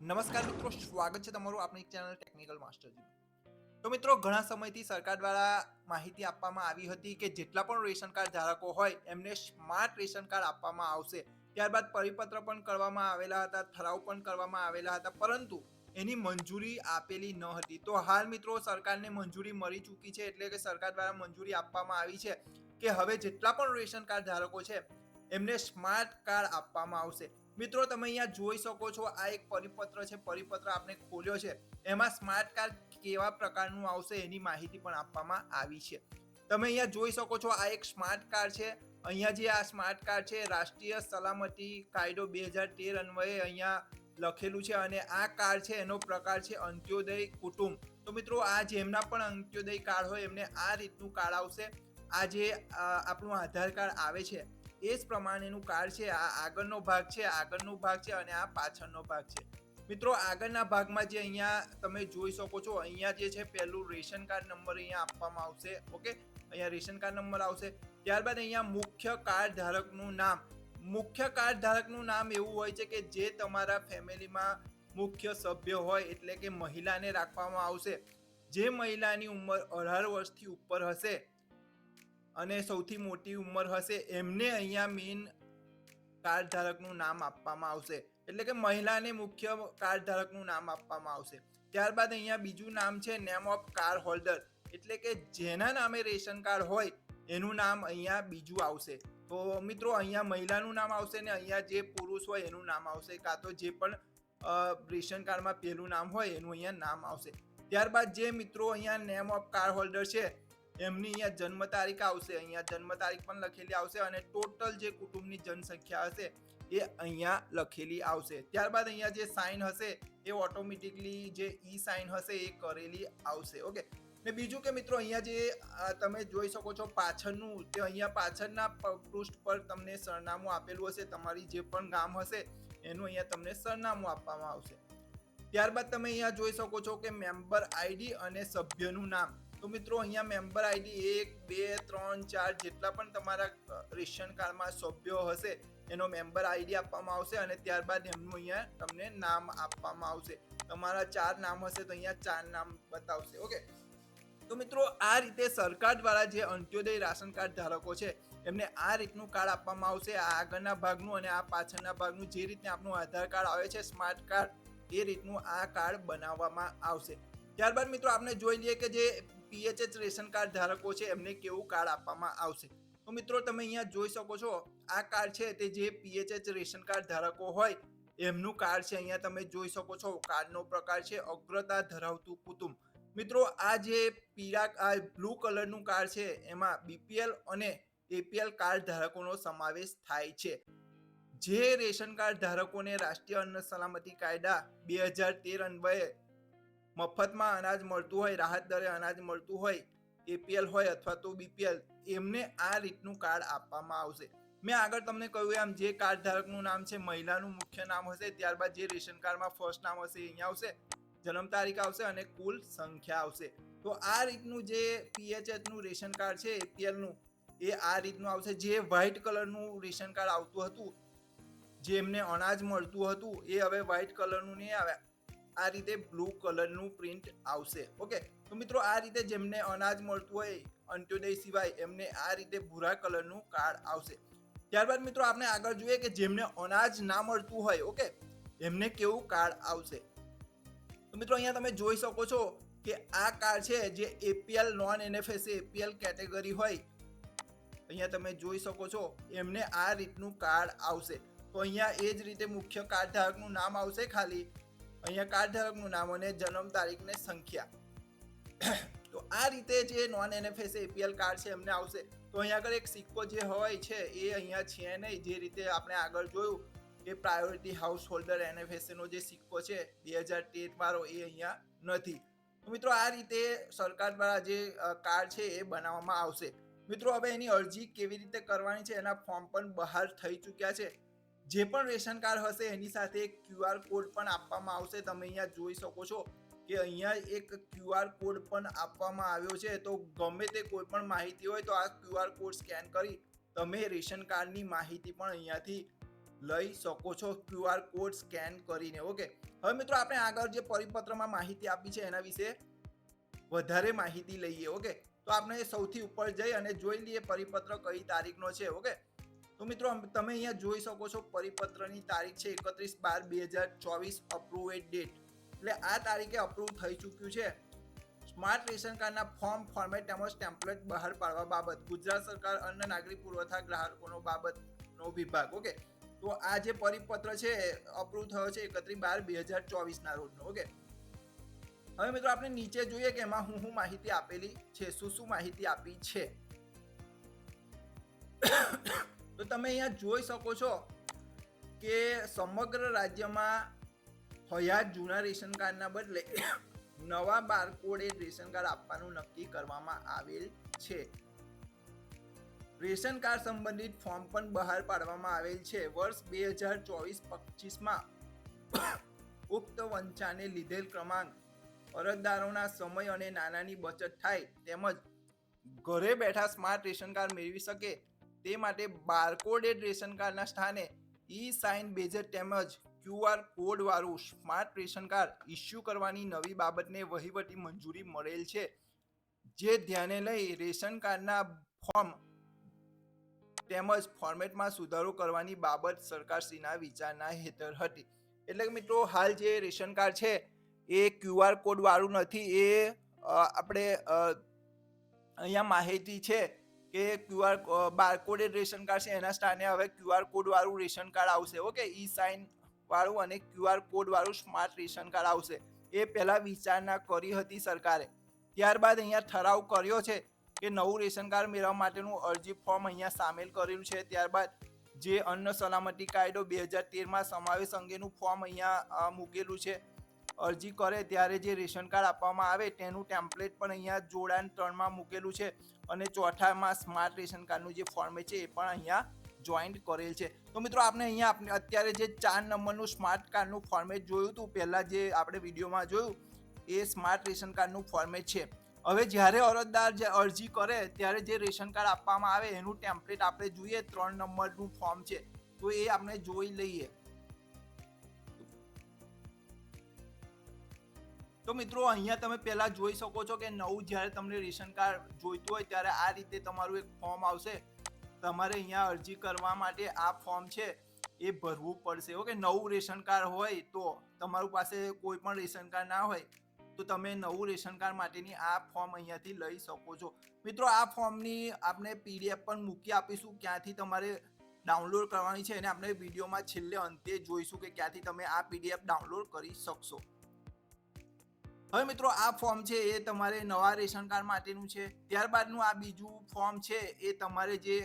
નમસ્કાર મિત્રો, સ્વાગત છે તમારું આપણી ચેનલ ટેકનિકલ માસ્ટરજી તો મિત્રો, ઘણા સમયથી સરકાર દ્વારા માહિતી આપવામાં આવી હતી કે જેટલા પણ રેશન કાર્ડ ધારકો હોય, એમને સ્માર્ટ રેશન કાર્ડ આપવામાં આવશે. ત્યારબાદ પરિપત્ર પણ કરવામાં આવેલા હતા, ઠરાવ પણ કરવામાં આવેલા હતા, પરંતુ એની મંજૂરી આપેલી ન હતી. તો હાલ મિત્રો, સરકારને મંજૂરી મળી ચૂકી છે એટલે કે સરકાર દ્વારા મંજૂરી આપવામાં આવી છે કે હવે જેટલા પણ રેશન કાર્ડ ધારકો છે, એમને સ્માર્ટ કાર્ડ આપવામાં આવશે. મિત્રો, તમે અહીંયા જોઈ શકો છો, આ એક પરિપત્ર છે. પરિપત્ર આપણે ખોલ્યો છે. એમાં સ્માર્ટ કાર્ડ કેવા પ્રકારનું આવશે એની માહિતી પણ આપવામાં આવી છે. તમે અહીંયા જોઈ શકો છો, આ એક સ્માર્ટ કાર્ડ છે. અહીંયા જે આ સ્માર્ટ કાર્ડ છે, રાષ્ટ્રીય સલામતી કાયદો બે હજાર તેર અન્વયે અહીંયા લખેલું છે અને આ કાર્ડ છે, એનો પ્રકાર છે અંત્યોદય કુટુંબ. તો મિત્રો, આ જેમના પણ અંત્યોદય કાર્ડ હોય એમને આ રીતનું કાર્ડ આવશે. આ જે આપણું આધાર કાર્ડ આવે છે એ જ પ્રમાણેનું કાર્ડ છે, આ આગળનો ભાગ છે આગળનો ભાગ છે અને આ પાછળનો ભાગ છે. મિત્રો, આગળના ભાગમાં જે અહીંયા તમે જોઈ શકો છો, અહીંયા જે છે પહેલું રેશન કાર્ડ નંબર અહીંયા આપવામાં આવશે, ઓકે? અહીંયા રેશન કાર્ડ નંબર આવશે. ત્યારબાદ અહીંયા મુખ્ય કાર્ડ ધારકનું નામ. મુખ્ય કાર્ડ ધારકનું નામ એવું હોય છે કે જે તમારા ફેમિલીમાં મુખ્ય સભ્ય હોય, એટલે કે મહિલાને રાખવામાં આવશે. જે મહિલાની ઉંમર અઢાર વર્ષથી ઉપર હશે અને સૌથી મોટી ઉંમર હશે એમને અહીંયા મેઇન કાર્ડ ધારકનું નામ આપવામાં આવશે. એટલે કે મહિલાને મુખ્ય કાર્ડ ધારકનું નામ આપવામાં આવશે. ત્યારબાદ અહીંયા બીજું નામ છે નેમ ઓફ કાર હોલ્ડર એટલે કે જેના નામે રેશન કાર્ડ હોય, એનું નામ અહીંયા બીજું આવશે. તો મિત્રો અહીંયા મહિલાનું નામ આવશે ને અહીંયા જે પુરુષ હોય એનું નામ આવશે. કાં તો જે પણ રેશન કાર્ડમાં પહેલું નામ હોય એનું અહીંયા નામ આવશે. ત્યારબાદ જે મિત્રો અહીંયા નેમ ઓફ કાર હોલ્ડર છે એમની અહીંયા જન્મ તારીખ આવશે, અહીંયા જન્મ તારીખ પણ લખેલી આવશે અને ટોટલ જે કુટુંબની જનસંખ્યા હશે એ અહીંયા લખેલી આવશે. ત્યારબાદ અહીંયા જે સાઇન હશે એ ઓટોમેટિકલી જે ઈ સાઇન હશે એ કરેલી આવશે. ઓકે ને બીજું કે મિત્રો અહીંયા જે તમે જોઈ શકો છો પાછળનું, તે અહીંયા પાછળના પૃષ્ઠ પર તમને સરનામું આપેલું હશે, તમારી જે પણ ગામ હશે એનું અહીંયા તમને સરનામું આપવામાં આવશે. ત્યારબાદ તમે અહીંયા જોઈ શકો છો કે મેમ્બર આઈડી અને સભ્યનું નામ. તો મિત્રો, અહીંયા મેમ્બર આઈડી એક, બે, ત્રણ, ચાર જેટલા પણ તમારા રેશન કાર્ડમાં સભ્યો હશે, એનો મેમ્બર આઈડી આપવામાં આવશે અને ત્યારબાદ એમનું અહીંયા તમને નામ આપવામાં આવશે. તમારા ચાર નામ હશે તો અહીંયા ચાર નામ બતાવશે, ઓકે? તો મિત્રો, આ રીતે સરકાર દ્વારા જે અંત્યોદય રાશન કાર્ડ ધારકો છે, એમને આ રીતનું કાર્ડ આપવામાં આવશે. આ આગળના ભાગનું અને આ પાછળના ભાગનું જે રીતે આપણું આધાર કાર્ડ આવે છે, સ્માર્ટ કાર્ડ, એ રીતનું આ કાર્ડ બનાવવામાં આવશે. ત્યારબાદ મિત્રો, આપણે જોઈ લઈએ કે જે પીએચએચ રેશન કાર્ડ ધારકો છે, એમને કેવું કાર્ડ આપવામાં આવશે? તો મિત્રો, તમે અહીંયા જોઈ શકો છો, આ કાર્ડ છે તે જે પીએચએચ રેશન કાર્ડ ધારકો હોય, એમનું કાર્ડ છે. અહીંયા તમે જોઈ શકો છો, કાર્ડનો પ્રકાર છે, અગ્રતા ધરાવતું કુટુંબ. મિત્રો, આ જે પીળા, આ બ્લુ કલરનું કાર્ડ છે, એમાં બીપીએલ અને એપીએલ કાર્ડ ધારકોનો સમાવેશ થાય છે. જે રેશન કાર્ડ ધારકોને રાષ્ટ્રીય અન્ન સલામતી કાયદા બે હજાર તેર અન્વયે મફતમાં અનાજ મળતું હોય, રાહત દરે અનાજ મળતું હોય, એપીએલ હોય અથવા તો બીપીએલ, એમને આ રીતનું કાર્ડ આપવામાં આવશે. મેં આગળ તમને કહ્યું એમ, જે કાર્ડ ધારકનું નામ છે, મહિલાનું મુખ્ય નામ હશે, ત્યારબાદ જે રેશન કાર્ડમાં ફર્સ્ટ નામ હશે, અહીંયા આવશે, જન્મ તારીખ આવશે અને કુલ સંખ્યા આવશે. તો આ રીતનું જે પીએચએચનું રેશન કાર્ડ છે, એપીએલનું, એ આ રીતનું આવશે. જે વ્હાઇટ કલરનું રેશન કાર્ડ આવતું હતું જે એમને અનાજ મળતું હતું, એ હવે વ્હાઇટ કલરનું નહીં આવે. આ રીતે બ્લુ કલરનું પ્રિન્ટ આવશે. ઓકે તો મિત્રો આ રીતે જેમને અનાજ મળતું હોય, અંત્યોદય સિવાય એમને આ રીતે ભૂરા કલરનું કાર્ડ આવશે. ત્યારબાદ મિત્રો આપણે આગળ જોઈએ કે જેમને અનાજ ના મળતું હોય ઓકે એમને કેવું કાર્ડ આવશે? તો મિત્રો અહીંયા તમે જોઈ શકો છો કે આ કાર્ડ છે જે APL non NFS APL category હોય. અહીંયા તમે જોઈ શકો છો એમને આ રીતનું કાર્ડ આવશે. તો અહીંયા એ જ રીતે મુખ્ય કાર્ડ ધારકનું નામ આવશે ખાલી. અહીંયા કાર્ડ ધારકનું નામ અને જન્મ તારીખ ને સંખ્યા. તો આ રીતે જે નોન એનએફએસ એપીએલ કાર્ડ છે એમને આવશે. તો અહીંયા આગળ એક સિક્કો જે હોય છે એ અહીંયા છે નહીં. જે રીતે આપણે આગળ જોયું કે પ્રાયોરિટી હાઉસ હોલ્ડર એનએફએસનો જે સિક્કો છે બે હજાર તેર વાળો એ અહીંયા નથી. તો મિત્રો આ રીતે સરકાર દ્વારા જે કાર્ડ છે એ બનાવવામાં આવશે. મિત્રો હવે એની અરજી કેવી રીતે કરવાની છે એના ફોર્મ પણ બહાર થઈ ચૂક્યા છે. જે પણ રેશન કાર્ડ હશે, એની સાથે એક ક્યુઆર કોડ પણ આપવામાં આવશે. તમે અહીંયા જોઈ શકો છો કે અહીંયા એક ક્યુઆર કોડ પણ આપવામાં આવ્યો છે. તો ગમે તે કોઈ પણ માહિતી હોય તો આ ક્યુઆર કોડ સ્કેન કરી તમે રેશન કાર્ડની માહિતી પણ અહીંયાથી લઈ શકો છો ક્યુઆર કોડ સ્કેન કરીને. ઓકે? હવે મિત્રો આપણે આગળ જે પરિપત્રમાં માહિતી આપી છે એના વિશે વધારે માહિતી લઈએ. ઓકે? તો આપણે સૌથી ઉપર જઈ અને જોઈ લઈએ પરિપત્ર કઈ તારીખનો છે. ઓકે? તો મિત્રો તમે અહીંયા જોઈ શકો છો પરિપત્રની તારીખ છે એકત્રીસ બાર બે હજાર ચોવીસ અપ્રુવેડ ડેટ એટલે આ તારીખે અપ્રુવ થઈ ચૂક્યું છે. સ્માર્ટ રેશન કાર્ડના ફોર્મ ફોર્મેટ તેમજ ટેમ્પલેટ બહાર પાડવા બાબત, ગુજરાત સરકાર અન્ન નાગરિક પુરવઠા ગ્રાહકોનો બાબતનો વિભાગ, ઓકે? તો આ જે પરિપત્ર છે અપ્રુવ થયો છે એકત્રીસ બાર બે હજાર ચોવીસના રોજનો, ઓકે? હવે મિત્રો, આપણે નીચે જોઈએ કે એમાં હું હું માહિતી આપેલી છે, શું શું માહિતી આપી છે? તો તમે અહીંયા જોઈ શકો છો કે સમગ્ર રાજ્યમાં હયાત જૂના રેશન કાર્ડના બદલે નવા બારકોડે રેશન કાર્ડ આપવાનું નક્કી કરવામાં આવેલ છે. રેશન કાર્ડ સંબંધિત ફોર્મ પણ બહાર પાડવામાં આવેલ છે. વર્ષ બે હજાર ચોવીસ પચીસમાં ઉક્ત વંચાને લીધેલ ક્રમાંક, અરજદારોના સમય અને નાણાંની બચત થાય તેમજ ઘરે બેઠા સ્માર્ટ રેશન કાર્ડ મેળવી શકે તે માટે બારકોડેડ રેશન કાર્ડના સ્થાને ઈ સાઇન બેઝર તેમજ ક્યુઆર કોડવાળું સ્માર્ટ રેશન કાર્ડ ઇસ્યુ કરવાની નવી બાબતને વહીવટી મંજૂરી મળેલ છે. જે ધ્યાને લઈ રેશન કાર્ડના ફોર્મ તેમજ ફોર્મેટમાં સુધારો કરવાની બાબત સરકારશ્રીના વિચારના હેઠળ હતી. એટલે કે મિત્રો, હાલ જે રેશન કાર્ડ છે, એ ક્યુઆર કોડવાળું નથી. એ આપણે અહીંયા માહિતી છે કે ક્યુઆર બારકોડેડ રેશન કાર્ડ છે, એના સ્થાને હવે ક્યુઆર કોડ વાળું રેશન કાર્ડ આવશે, ઓકે? ઈ સાઇન વાળું અને ક્યુઆર કોડ વાળું સ્માર્ટ રેશન કાર્ડ આવશે. એ પહેલા વિચારણા કરી હતી સરકારે. ત્યારબાદ અહીંયા ઠરાવ કર્યો છે કે નવું રેશન કાર્ડ મેળવવા માટેનું અરજી ફોર્મ અહીંયા સામેલ કરેલું છે. ત્યારબાદ જે અન્ન સલામતી કાયદો બે હજાર તેરમાં સમાવેશ અંગેનું ફોર્મ અહીંયા મૂકેલું છે. અરજી કરે ત્યારે જે રેશન કાર્ડ આપવામાં આવે તેનું ટેમ્પલેટ પણ અહીંયા જોડાણ ત્રણમાં મૂકેલું છે અને ચોથામાં સ્માર્ટ રેશન કાર્ડનું જે ફોર્મેટ છે એ પણ અહીંયા જોઈન્ટ કરેલ છે. તો મિત્રો આપણે અહીંયા આપણે અત્યારે જે ચાર નંબરનું સ્માર્ટ કાર્ડનું ફોર્મેટ જોયું હતું, પહેલાં જે આપણે વિડીયોમાં જોયું, એ સ્માર્ટ રેશન કાર્ડનું ફોર્મેટ છે. હવે જ્યારે અરજદાર જે અરજી કરે ત્યારે જે રેશન કાર્ડ આપવામાં આવે એનું ટેમ્પલેટ આપણે જોઈએ, ત્રણ નંબરનું ફોર્મ છે. તો એ આપણે જોઈ લઈએ. તો મિત્રો, અહીંયા તમે પહેલાં જોઈ શકો છો કે નવું જ્યારે તમને રેશન કાર્ડ જોઈતું હોય ત્યારે આ રીતે તમારું એક ફોર્મ આવશે. તમારે અહીંયા અરજી કરવા માટે આ ફોર્મ છે એ ભરવું પડશે. ઓકે, નવું રેશન કાર્ડ હોય તો તમારું પાસે કોઈ પણ રેશન કાર્ડ ના હોય તો તમે નવું રેશન કાર્ડ માટેની આ ફોર્મ અહીંયાથી લઈ શકો છો. મિત્રો, આ ફોર્મની આપણે પીડીએફ પણ મૂકી આપીશું. ક્યાંથી તમારે ડાઉનલોડ કરવાની છે અને આપણે વિડીયોમાં છેલ્લે અંતે જોઈશું કે ક્યાંથી તમે આ પીડીએફ ડાઉનલોડ કરી શકશો. હવે મિત્રો, આ ફોર્મ છે એ તમારે નવા રેશન કાર્ડ માટેનું છે. ત્યારબાદનું આ બીજું ફોર્મ છે એ તમારે જે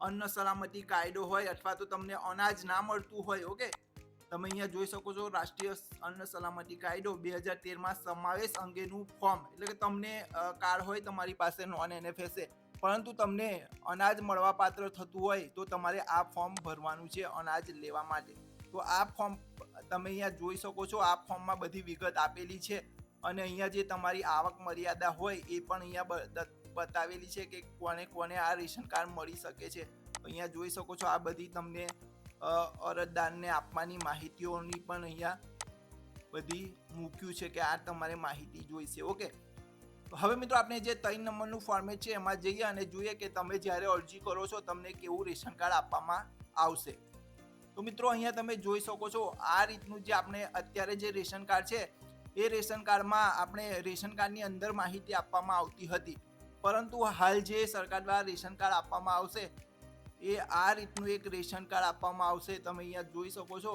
અન્ન સલામતી કાયદો હોય અથવા તો તમને અનાજ ના મળતું હોય, ઓકે? તમે અહીંયા જોઈ શકો છો રાષ્ટ્રીય અન્ન સલામતી કાયદો બે હજાર તેરમાં સમાવેશ અંગેનું ફોર્મ એટલે કે તમને કાર્ડ હોય તમારી પાસે નોન એનએફએસએ પરંતુ તમને અનાજ મળવાપાત્ર થતું હોય તો તમારે આ ફોર્મ ભરવાનું છે અનાજ લેવા માટે. તો આ ફોર્મ તમે અહીંયા જોઈ શકો છો, આ ફોર્મમાં બધી વિગત આપેલી છે અને અહીંયા જે તમારી આવક મર્યાદા હોય એ પણ અહીંયા બતાવેલી છે કે કોને કોને આ રેશન કાર્ડ મળી શકે છે. અહીંયા જોઈ શકો છો, આ બધી તમને અરજદારને આપવાની માહિતીઓની પણ અહીંયા બધી મૂક્યું છે કે આ તમારે માહિતી જોઈશે, ઓકે? હવે મિત્રો આપણે જે ત્રણ નંબરનું ફોર્મેટ છે એમાં જઈએ અને જોઈએ કે તમે જ્યારે અરજી કરો છો, તમને કેવું રેશન કાર્ડ આપવામાં આવશે. તો મિત્રો, અહીંયા તમે જોઈ શકો છો, આ રીતનું જે આપણે અત્યારે જે રેશન કાર્ડ છે, એ રેશન કાર્ડમાં આપણે રેશન કાર્ડની અંદર માહિતી આપવામાં આવતી હતી. પરંતુ હાલ જે સરકાર દ્વારા રેશન કાર્ડ આપવામાં આવશે, એ આ રીતનું એક રેશન કાર્ડ આપવામાં આવશે. તમે અહીંયા જોઈ શકો છો,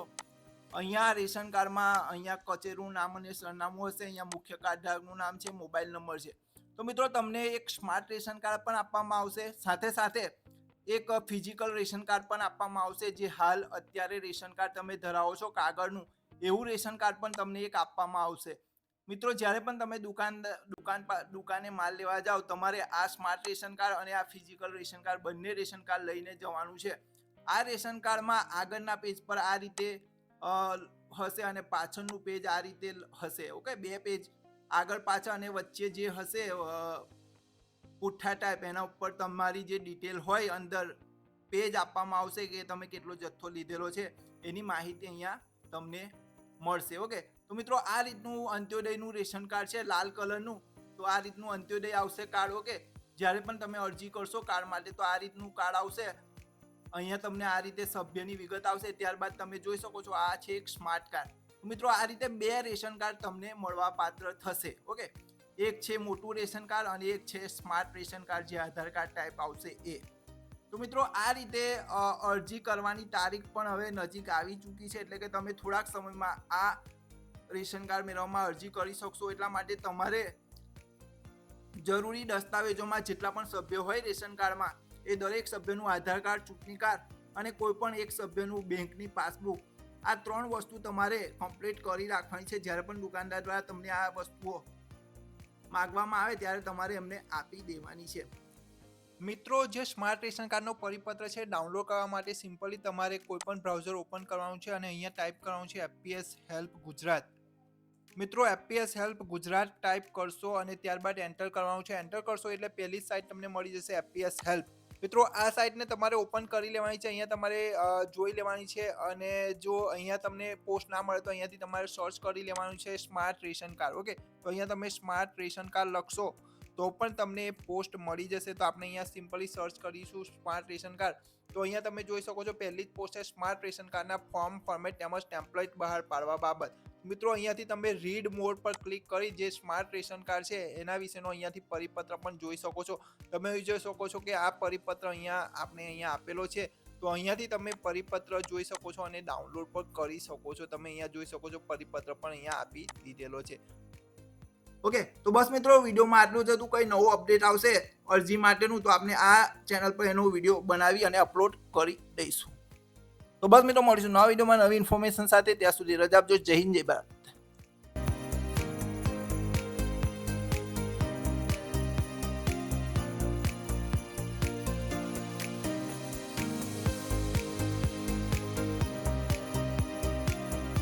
અહીંયા રેશન કાર્ડમાં અહીંયા કચેરીનું નામ અને સરનામું હશે, અહીંયા મુખ્ય કાર્ડધારકનું નામ છે, મોબાઈલ નંબર છે. તો મિત્રો, તમને એક સ્માર્ટ રેશન કાર્ડ પણ આપવામાં આવશે. સાથે સાથે એક ફિઝિકલ રેશન કાર્ડ પણ આપવામાં આવશે, જે હાલ અત્યારે રેશન કાર્ડ તમે ધરાવો છો કાગળનું, એવું રેશન કાર્ડ પણ તમને એક આપવામાં આવશે. મિત્રો, જ્યારે પણ તમે દુકાન દુકાન દુકાને માલ લેવા જાઓ, તમારે આ સ્માર્ટ રેશન કાર્ડ અને આ ફિઝિકલ રેશન કાર્ડ બંને રેશન કાર્ડ લઈને જવાનું છે. આ રેશન કાર્ડમાં આગળના પેજ પર આ રીતે હશે અને પાછળનું પેજ આ રીતે હશે ઓકે બે પેજ આગળ પાછળ અને વચ્ચે જે હશે પુઠ્ઠા ટાઈપ એના ઉપર તમારી જે ડિટેલ હોય, અંદર પેજ આપવામાં આવશે કે તમે કેટલો જથ્થો લીધેલો છે, એની માહિતી અહીંયા તમને મળશે ઓકે તો મિત્રો, આ રીતનું અંત્યોદયનું રેશન કાર્ડ છે, લાલ કલરનું. તો આ રીતનું અંત્યોદય આવશે કાર્ડ ઓકે જ્યારે પણ તમે અરજી કરશો કાર્ડ માટે, તો આ રીતનું કાર્ડ આવશે. અહીંયા તમને આ રીતે સભ્યની વિગત આવશે. ત્યારબાદ તમે જોઈ શકો છો, આ છે એક સ્માર્ટ કાર્ડ મિત્રો, આ રીતે બે રેશન કાર્ડ તમને મળવા પાત્ર થશે ઓકે એક છે મોટું રેશન કાર્ડ અને એક છે સ્માર્ટ રેશન કાર્ડ જે આધાર કાર્ડ ટાઈપ આવશે એ. તો મિત્રો, આ રીતે અરજી કરવાની તારીખ પણ હવે નજીક આવી ચૂકી છે, એટલે કે તમે થોડાક સમયમાં આ રેશન કાર્ડ મેળવવામાં અરજી કરી શકશો. એટલા માટે તમારે જરૂરી દસ્તાવેજોમાં જેટલા પણ સભ્યો હોય રેશન કાર્ડમાં, એ દરેક સભ્યનું આધાર કાર્ડ, ચૂંટણી કાર્ડ અને કોઈ પણ એક સભ્યનું બેંકની પાસબુક, આ ત્રણ વસ્તુ તમારે કમ્પ્લીટ કરી રાખવાની છે. જ્યારે પણ દુકાનદાર દ્વારા તમને આ વસ્તુઓ માગવામાં આવે ત્યારે તમારે એમને આપી દેવાની છે. મિત્રો, જે સ્માર્ટ રેશન કાર્ડનો પરિપત્ર છે ડાઉનલોડ કરવા માટે સિમ્પલી તમારે કોઈપણ બ્રાઉઝર ઓપન કરવાનું છે અને અહીંયા ટાઈપ કરવાનું છે એપીએસ હેલ્પ ગુજરાત મિત્રો એપીએસ હેલ્પ ગુજરાત ટાઈપ કરશો અને ત્યારબાદ એન્ટર કરવાનું છે. એન્ટર કરશો એટલે પહેલી સાઇટ તમને મળી જશે એપીએસ હેલ્પ મિત્રો, આ સાઇટને તમારે ઓપન કરી લેવાની છે. અહીંયા તમારે જોઈ લેવાની છે અને જો અહીંયા તમને પોસ્ટ ના મળે તો અહીંયાથી તમારે સર્ચ કરી લેવાનું છે સ્માર્ટ રેશન કાર્ડ ઓકે તો અહીંયા તમે સ્માર્ટ રેશન કાર્ડ લખશો તો પણ તમને પોસ્ટ મળી જશે. તો આપણે અહીંયા સિમ્પલી સર્ચ કરીશું સ્માર્ટ રેશન કાર્ડ તો અહીંયા તમે જોઈ શકો છો પહેલી જ પોસ્ટ છે સ્માર્ટ રેશન કાર્ડના ફોર્મ ફોર્મેટ તેમજ ટેમ્પલેટ બહાર પાડવા બાબત. મિત્રો, અહીંયાથી તમે રીડ મોડ પર ક્લિક કરી જે સ્માર્ટ રેશન કાર્ડ છે, એના વિશેનો અહીંયાથી પરિપત્ર પણ જોઈ શકો છો. તમે જોઈ શકો છો કે આ પરિપત્ર અહીંયા આપણે અહીંયા આપેલો છે. તો અહીંયાથી તમે પરિપત્ર જોઈ શકો છો અને ડાઉનલોડ પણ કરી શકો છો. તમે અહીંયા જોઈ શકો છો પરિપત્ર પણ અહીંયા આપી દીધેલો છે. ઓકે, તો બસ મિત્રો, વિડીયોમાં આટલું જ હતું. કંઈ નવું અપડેટ આવશે અરજી માટેનું, તો આપણે આ ચેનલ પર એનો વીડિયો બનાવી અને અપલોડ કરી દઈશું. તો બસ મિત્રો, મળીશું નવા વિડીયોમાં નવી ઇન્ફોર્મેશન સાથે. ત્યાં સુધી રજા આપજો. જય હિન્દ, જય ભારત.